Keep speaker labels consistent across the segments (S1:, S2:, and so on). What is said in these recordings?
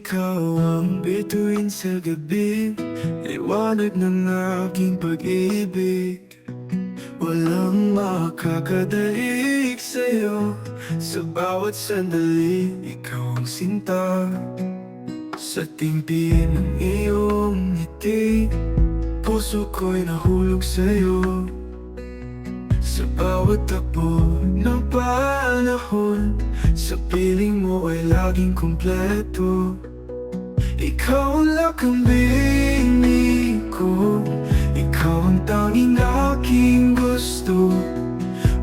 S1: ikaw ang bituin sa gabi. Liwanag ng aking pag-ibig. Walang makakadaig sa'yo. Sa bawat sandali, ikaw ang sinta. Sa timpi ng iyong ngiti Puso ko'y nahulog sa'yo. Sa bawat takbo ng panahon Sa piling mo ay laging kumpleto. Ikaw ang lakambing ko Ikaw ang tanging aking gusto.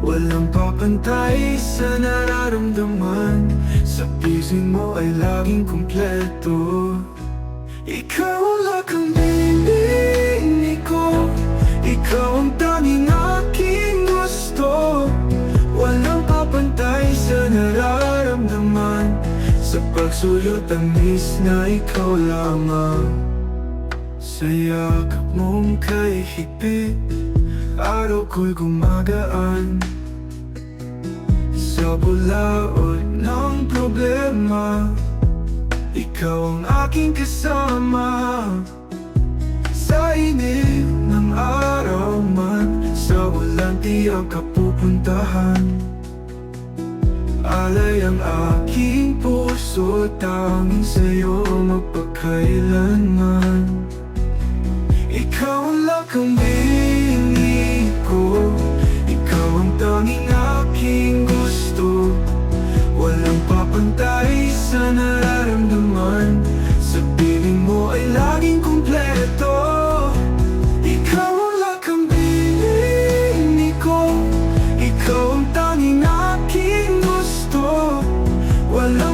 S1: Walang papantay sa nararamdaman. Sa pising mo ay laging kumpleto. Ikaw Sa pagsulot ang na ikaw lamang. Sa yakap mong kay higpit Araw ko'y gumagaan. Sa bulaod ng problema Ikaw ang aking kasama. Sa inip ng araw man Sa walang tiyak kapupuntahan Alay ang aking puso Tanging sa'yo magpakailanman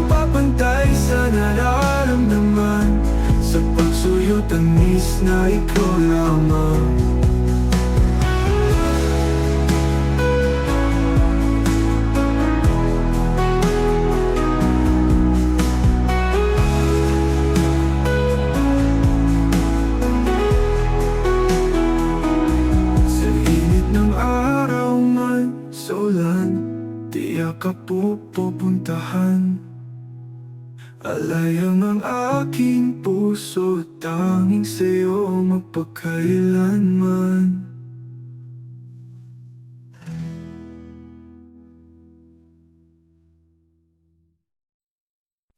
S1: papantay sa nararamdaman. Sa pagsuyo tamis na ikaw lamang. Tiyak ka po pupuntahan Alayang ang aking puso Tanging sa'yo magpakailanman